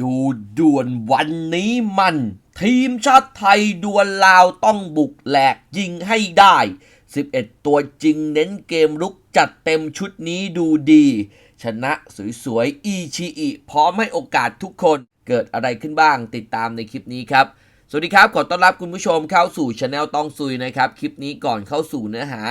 ดูด่วนวันนี้มัน ทีมชาติไทยดวลลาวต้องบุกแหลกยิงให้ได้ 11 ตัวจริงเน้นเกมลุกจัดเต็มชุดนี้ดูดี ชนะสวยๆ อีชีอิพร้อมให้โอกาสทุกคนเกิดอะไรขึ้นบ้างติดตามในคลิปนี้ครับ สวัสดีครับ ขอต้อนรับคุณผู้ชมเข้าสู่ช anel ต้องซุยนะครับ คลิปนี้ก่อนเข้าสู่เนื้อหา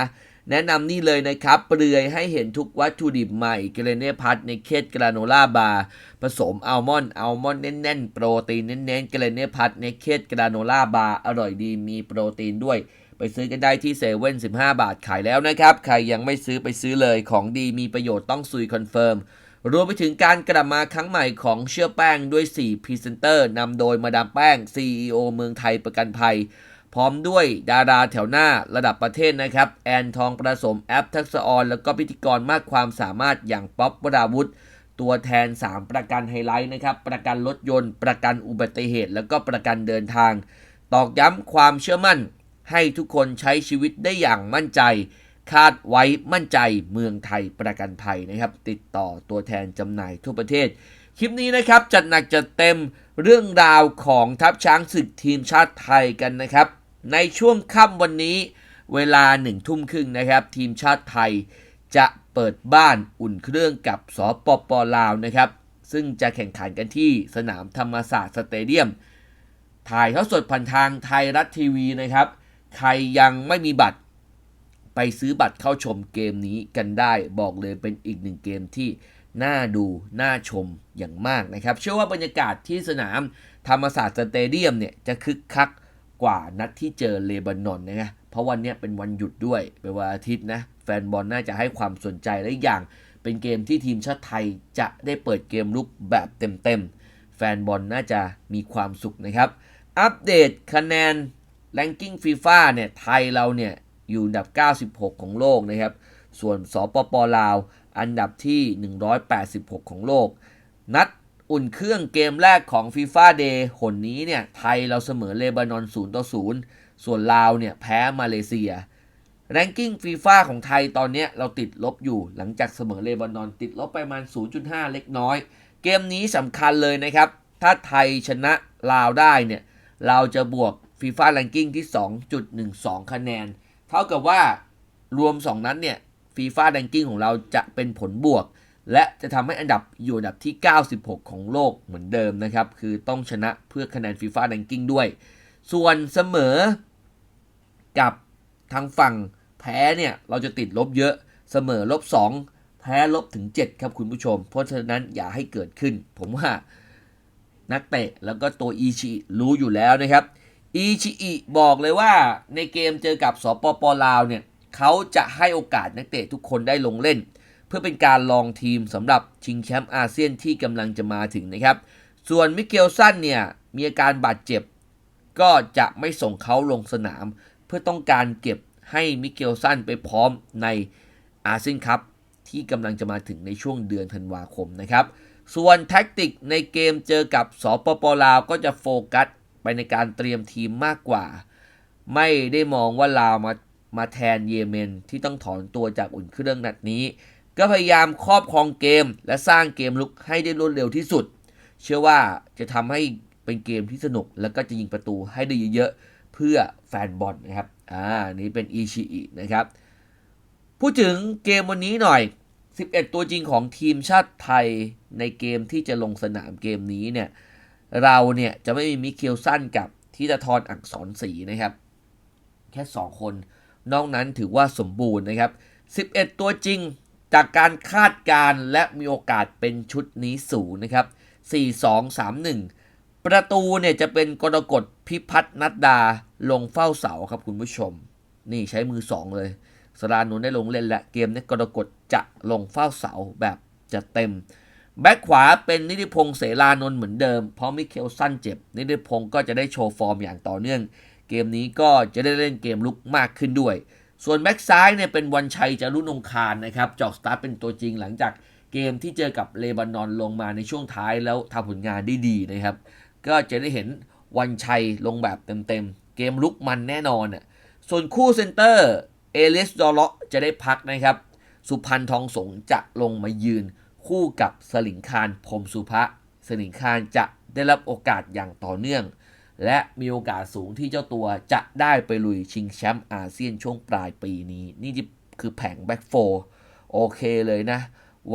แนะนำนี่เลยนะครับ เปลือยให้เห็นทุกวัตถุดิบใหม่เกรเน่พัทในเคสกราโนล่าบาร์ผสมอัลมอนด์อัลมอนด์แน่นๆ โปรตีนเน้นๆเกรเน่พัทในเคสกราโนล่าบาร์อร่อยดีมีโปรตีนด้วย ไปซื้อกันได้ที่เซเว่น15บาทขายแล้วนะครับ ใครยังไม่ซื้อไปซื้อเลยของดีมีประโยชน์ต้องซุยคอนเฟิร์มรวมไปถึงการกลับมาครั้งใหม่ของเชื่อแป้งด้วย4พรีเซนเตอร์นำโดยมาดามแป้ง CEO เมืองไทยประกันภัย พร้อมด้วยดาราแถวหน้าระดับประเทศนะครับ แอนทองประสมแอปทักษะออนแล้วก็พิธีกรมากความสามารถอย่างป๊อปวราวุธ ตัวแทน 3 ประกันไฮไลท์นะครับ ประกันรถยนต์ ประกันอุบัติเหตุ แล้วก็ประกันเดินทาง ตอกย้ำความเชื่อมั่น ให้ทุกคนใช้ชีวิตได้อย่างมั่นใจ คาดไว้มั่นใจเมืองไทยประกันภัยนะครับ ติดต่อตัวแทนจำหน่ายทั่วประเทศ คลิปนี้นะครับจัดหนักจัดเต็มเรื่องราวของทัพช้างศึกทีมชาติไทยกันนะครับ ในช่วงค่ำวันนี้เวลาหนึ่งทุ่มครึ่งนะครับ ทีมชาติไทยจะเปิดบ้านอุ่นเครื่องกับสปปลาวนะครับ ซึ่งจะแข่งขันกันที่สนามธรรมศาสตร์สเตเดียม ถ่ายเท่าสดผ่านทางไทยรัฐทีวีนะครับ ใครยังไม่มีบัตรไปซื้อบัตรเข้าชมเกมนี้กันได้บอกเลยเป็นอีกหนึ่งเกมที่น่าดูน่าชมอย่างมากนะครับ เชื่อว่าบรรยากาศที่สนามธรรมศาสตร์สเตเดียมเนี่ยจะคึกคัก กว่านัดที่เจอเลบานอนนะเพราะวันนี้เป็นวันหยุดด้วยเป็นวันอาทิตย์นะแฟนบอลน่าจะให้ความสนใจและอีกอย่างเป็นเกมที่ทีมชาติไทยจะได้เปิดเกมลุกแบบเต็มๆ แฟนบอลน่าจะมีความสุขนะครับ อัปเดตคะแนนแรงกิ้งฟีฟ่าเนี่ยไทยเราเนี่ยอยู่อันดับ 96 ของโลกนะครับ ส่วนสปปลาว อันดับที่ 186 ของโลก นัด อุ่นเครื่องเกมแรกของฟีฟ่าเดย์หนนี้เนี่ย ไทยเราเสมอเลบานอน0ต่อ0ส่วนลาวเนี่ยแพ้มาเลเซียแรงกิ้งฟีฟ่าของไทยตอนนี้เราติดลบอยู่หลังจากเสมอเลบานอน ติดลบไปประมาณ 0.5 เล็กน้อย เกมนี้สำคัญเลยนะครับ ถ้าไทยชนะลาวได้เนี่ย เราจะบวกฟีฟ่าแรงกิ้งที่ 2.12 คะแนน เท่ากับว่ารวม 2 นั้นเนี่ยฟีฟ่าแรงกิ้งของเราจะเป็นผลบวก และจะทำให้อันดับอยู่อันดับที่ 96 ของโลกเหมือนเดิมนะครับ คือต้องชนะเพื่อคะแนนฟีฟ่าแรงกิ้งด้วย ส่วนเสมอกับทางฝั่งแพ้เนี่ยเราจะติดลบเยอะเสมอลบ 2 แพ้ลบถึง 7 ครับคุณผู้ชม เพราะฉะนั้นอย่าให้เกิดขึ้น ผมว่านักเตะแล้วก็ตัวอีชิรู้อยู่แล้วนะครับอีชิอิบอกเลยว่าในเกมเจอกับสปปลาวเนี่ยเขาจะให้โอกาสนักเตะทุกคนได้ลงเล่น พื่อเป็นการลองทีมสำหรับชิงแชมป์อาเซียนที่กำลังจะมาถึงนะครับ ส่วนมิเกลสันเนี่ยมีอาการบาดเจ็บ ก็จะไม่ส่งเขาลงสนาม เพื่อต้องการเก็บให้มิเกลสันไปพร้อมในอาเซียนคัพที่กำลังจะมาถึงในช่วงเดือนธันวาคมนะครับ ส่วนแท็กติกในเกมเจอกับสปปลาวก็จะโฟกัสไปในการเตรียมทีมมากกว่า ไม่ได้มองว่าลาวมามาแทนเยเมนที่ต้องถอนตัวจากอุ่นเครื่องนัดนี้ ก็พยายามครอบครองเกม และสร้างเกมลุกให้ได้รวดเร็วที่สุด เชื่อว่าจะทำให้เป็นเกมที่สนุก แล้วก็จะยิงประตูให้ได้เยอะๆ เพื่อแฟนบอลนะครับ อ่า นี่เป็นอีชีอินะครับ พูดถึงเกมวันนี้หน่อย 11 ตัวจริงของทีมชาติไทยในเกมที่จะลงสนามเกมนี้เนี่ย เราเนี่ยจะไม่มีมิเคลสั้นกับทิตทรอักษรศรีนะครับ แค่ 2 คน นอกนั้นถือว่าสมบูรณ์นะครับ 11 ตัวจริง จากการคาดการและมีโอกาสเป็นชุดนี้สูงนะครับ 4-2-3-1 ประตูเนี่ยจะเป็นกรกฎพิพัฒนัดดาลงเฝ้าเสาครับคุณผู้ชม นี่ใช้มือ 2 เลยสรานนท์ได้ลงเล่นและเกมนี้กรกฎจะลงเฝ้าเสาแบบจะเต็ม แบ็คขวาเป็นนิติพงษ์เสรานนท์เหมือนเดิม เพราะมิเคลสั้นเจ็บ นิติพงษ์ก็จะได้โชว์ฟอร์มอย่างต่อเนื่อง เกมนี้ก็จะได้เล่นเกมลุกมากขึ้นด้วย ส่วนแบ็กซ้ายเนี่ยเป็นวันชัยจารุนงคารนะครับจอกสตาร์เป็นตัวจริงหลังจากเกมที่เจอกับเลบานอนลงมาในช่วงท้ายแล้วทำผลงานได้ดีนะครับ ก็จะได้เห็นวันชัยลงแบบเต็มๆ เกมลุกมันแน่นอนอะส่วนคู่เซนเตอร์เอเลสดอลเลาะจะได้พักนะครับ สุพันธ์ทองสงจะลงมายืน คู่กับสลิงคารพรมสุภะสลิงคารจะได้รับโอกาสอย่างต่อเนื่อง และมีโอกาสสูงที่เจ้าตัวจะได้ไปลุยชิงแชมป์อาเซียนช่วงปลายปีนี้ นี่คือแผงแบ็กโฟโอเคเลยนะ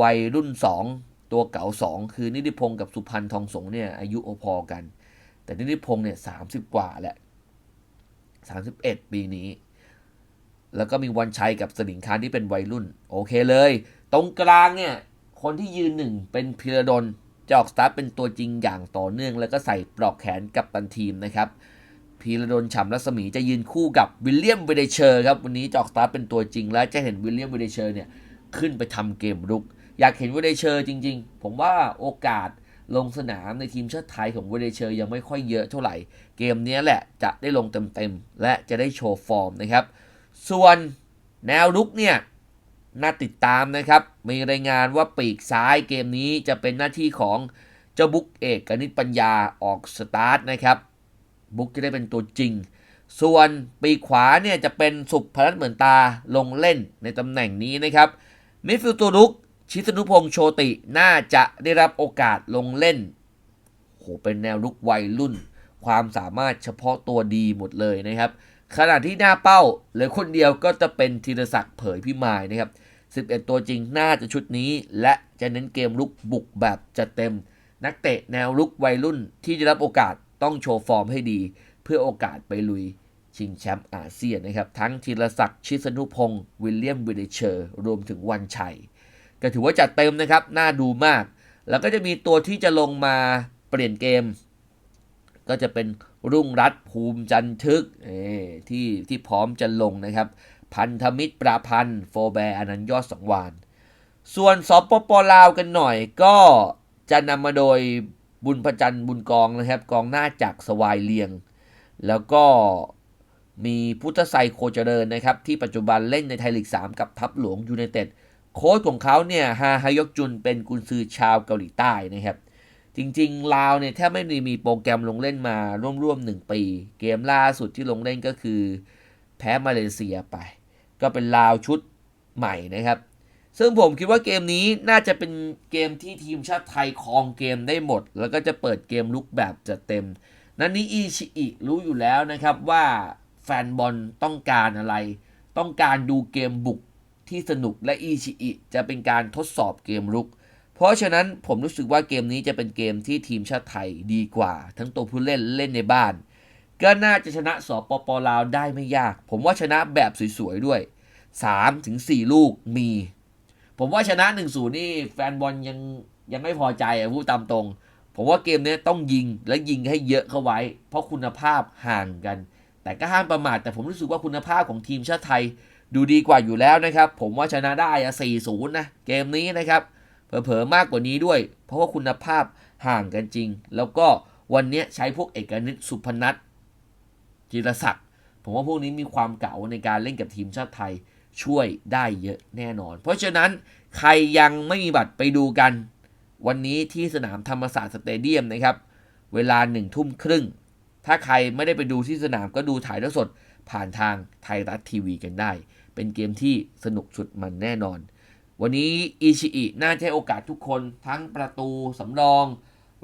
วัยรุ่น 2 ตัวเก่า 2 คือนิติพงศ์กับสุพันธ์ทองสงเนี่ยอายุโอพอกัน แต่นิติพงศ์เนี่ยสามสิบกว่าแหละ 31 ปีนี้ แล้วก็มีวันชัยกับสลิงคารที่เป็นวัยรุ่น โอเคเลย ตรงกลางเนี่ย คนที่ยืนหนึ่งเป็นพิรดล จะออกสตาร์ทเป็นตัวจริงอย่างต่อเนื่อง แล้วก็ใส่ปลอกแขนกับตันทีมนะครับพีระดลฉ่ำรัศมีจะยืนคู่กับวิลเลียมเวเดเชอร์ครับวันนี้จอกสตาร์ทเป็นตัวจริง แล้วจะเห็นวิลเลียมเวเดเชอร์เนี่ยขึ้นไปทำเกมรุก อยากเห็นเวเดเชอร์จริง ๆ ผมว่าโอกาสลงสนามในทีมชาติไทยของเวเดเชอร์ยังไม่ค่อยเยอะเท่าไหร่ เกมนี้แหละจะได้ลงเต็มๆและจะได้โชว์ฟอร์มนะครับ ส่วนแนวรุกเนี่ย น่าติดตามนะครับ มีรายงานว่าปีกซ้ายเกมนี้จะเป็นหน้าที่ของเจ้าบุ๊กเอกกนิษปัญญาออกสตาร์ทนะครับ บุ๊กจะได้เป็นตัวจริง ส่วนปีกขวาเนี่ยจะเป็นสุพพนัทเหมือนตาลงเล่นในตำแหน่งนี้นะครับมิดฟิลด์ตัวรุกชิสนุพงษ์โชติน่าจะได้รับโอกาสลงเล่นโหเป็นแนวรุกวัยรุ่น ความสามารถเฉพาะตัวดีหมดเลยนะครับ ขณะที่หน้าเป้าเหลือคนเดียวก็จะเป็นธีรศักดิ์เผยพิมายนะครับ 11 ตัวจริงน่าจะชุดนี้ และจะเน้นเกมลุกบุกแบบจะเต็ม นักเตะแนวลุกวัยรุ่นที่จะรับโอกาสต้องโชว์ฟอร์มให้ดี เพื่อโอกาสไปลุยชิงแชมป์อาเซียนนะครับ ทั้งธีรศักดิ์ชิสนุพงศ์วิลเลียมวิเดเชอร์ รวมถึงวันชัย ก็ถือว่าจัดเต็มนะครับ น่าดูมาก แล้วก็จะมีตัวที่จะลงมาเปลี่ยนเกม ก็จะเป็น รุ่งรัตภูมิจันทึกที่ที่พร้อมจะลงนะครับ พันธมิตรประพันธ์โฟแบร์อนันต์ยอดสังวานส่วนสปปลาวกันหน่อยก็จะนำมาโดยบุญพจันทร์บุญกองนะครับ กองหน้าจากสวายเลียง แล้วก็มีพุทธไซโคเจริญนะครับ ที่ปัจจุบันเล่นในไทยลีก 3 กับทัพหลวงยูไนเต็ดโค้ชของเขาเนี่ยฮาฮายกจุนเป็นกุนซือชาวเกาหลีใต้นะครับ จริงๆลาวเนี่ยแทบไม่ได้มีโปรแกรมลงเล่นมาร่วมๆ1ปี เกมล่าสุดที่ลงเล่นก็คือ แพ้มาเลเซียไป ก็เป็นลาวชุดใหม่นะครับ ซึ่งผมคิดว่าเกมนี้น่าจะเป็นเกมที่ทีมชาติไทยครองเกมได้หมด แล้วก็จะเปิดเกมลุกแบบจะเต็ม นั้นนี้อีชิอิรู้อยู่แล้วนะครับว่าแฟนบอลต้องการอะไร ต้องการดูเกมบุกที่สนุกและอีชิอิจะเป็นการทดสอบเกมลุก เพราะฉะนั้นผมรู้สึกว่าเกมนี้จะเป็นเกมที่ทีมชาติไทยดีกว่า ทั้งตัวผู้เล่นเล่นในบ้าน ก็น่าจะชนะสปปลาวได้ไม่ยาก ผมว่าชนะแบบสวยๆด้วย 3-4 ลูกมี ผมว่าชนะ 1-0 นี่แฟนบอลยังยังไม่พอใจอะพูดตามตรง ผมว่าเกมนี้ต้องยิงและยิงให้เยอะเข้าไว้ เพราะคุณภาพห่างกัน แต่ก็ห้ามประมาทแต่ผมรู้สึกว่าคุณภาพของทีมชาติไทย ดูดีกว่าอยู่แล้วนะครับ ผมว่าชนะได้อะ4-0นะเกมนี้นะครับ เผลอๆมากกว่านี้ด้วย เพราะว่าคุณภาพห่างกันจริง แล้วก็วันนี้ใช้พวกเอกนิตสุพนัทจิรศักดิ์ผมว่าพวกนี้มีความเก๋าในการเล่นกับทีมชาติไทยช่วยได้เยอะแน่นอน เพราะฉะนั้นใครยังไม่มีบัตรไปดูกัน วันนี้ที่สนามธรรมศาสตร์สเตเดียมนะครับ เวลาหนึ่งทุ่มครึ่ง ถ้าใครไม่ได้ไปดูที่สนามก็ดูถ่ายทอดสดผ่านทางไทยรัฐทีวีกันได้ เป็นเกมที่สนุกสุดมันแน่นอน วันนี้อิชิอิน่าจะให้โอกาสทุกคนทั้งประตูสำรอง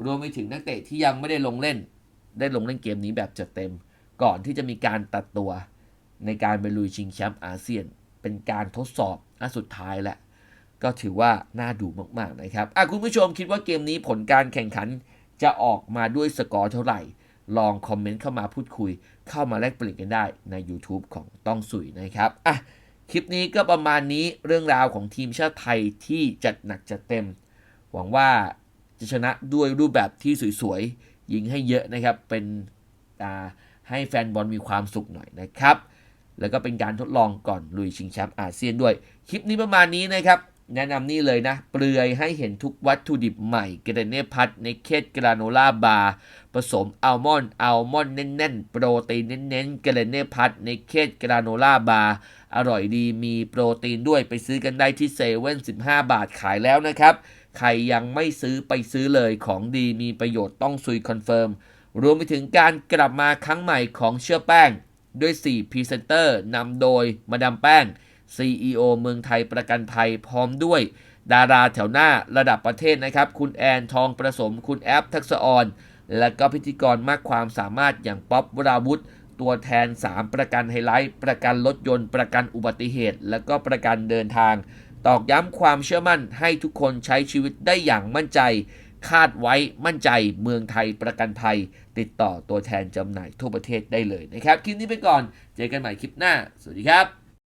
รวมไปถึงนักเตะที่ยังไม่ได้ลงเล่น ได้ลงเล่นเกมนี้แบบจัดเต็ม ก่อนที่จะมีการตัดตัว ในการไปลุยชิงแชมป์อาเซียน เป็นการทดสอบอันสุดท้ายแหละก็ถือว่าน่าดูมาก ๆ นะครับอะคุณผู้ชมคิดว่าเกมนี้ผลการแข่งขันจะออกมาด้วยสกอร์เท่าไหร่ ลองคอมเมนต์เข้ามาพูดคุย เข้ามาแลกเปลี่ยนกันได้ใน YouTube ของต้องสุยนะครับอะ คลิปนี้ก็ประมาณนี้เรื่องราวของทีมชาติไทยที่จัดหนักจัดเต็ม หวังว่าจะชนะด้วยรูปแบบที่สวยๆ ยิงให้เยอะนะครับ เป็นอาให้แฟนบอลมีความสุขหน่อยนะครับ แล้วก็เป็นการทดลองก่อนลุยชิงแชมป์อาเซียนด้วย คลิปนี้ประมาณนี้นะครับ แนะนำนี่เลยนะ เปลือยให้เห็นทุกวัตถุดิบใหม่เกรเน่พัทในเคสกราโนล่าบาร์ผสมอัลมอนด์อัลมอนด์แน่นๆ โปรตีนเน้นๆเกรเน่พัทในเคสกราโนล่าบาร์อร่อยดีมีโปรตีนด้วยไปซื้อกันได้ที่เซเว่น15บาทขายแล้วนะครับ ใครยังไม่ซื้อไปซื้อเลยของดีมีประโยชน์ต้องซุยคอนเฟิร์มรวมไปถึงการกลับมาครั้งใหม่ของเชื่อแป้ง ด้วย4พรีเซนเตอร์นำโดยมาดามแป้ง CEO เมืองไทยประกันภัยพร้อมด้วย ดาราแถวหน้าระดับประเทศนะครับ คุณแอนทองประสม คุณแอปทักษะออนและก็พิธีกรมากความสามารถอย่างป๊อปวราวุธ ตัวแทน 3 ประกันไฮไลท์ ประกันรถยนต์ ประกันอุบัติเหตุ และก็ประกันเดินทาง ตอกย้ำความเชื่อมั่นให้ทุกคนใช้ชีวิตได้อย่างมั่นใจ คาดไว้มั่นใจเมืองไทยประกันภัย ติดต่อตัวแทนจำหน่ายทั่วประเทศได้เลยนะครับ คลิปนี้ไปก่อน เจอกันใหม่คลิปหน้า สวัสดีครับ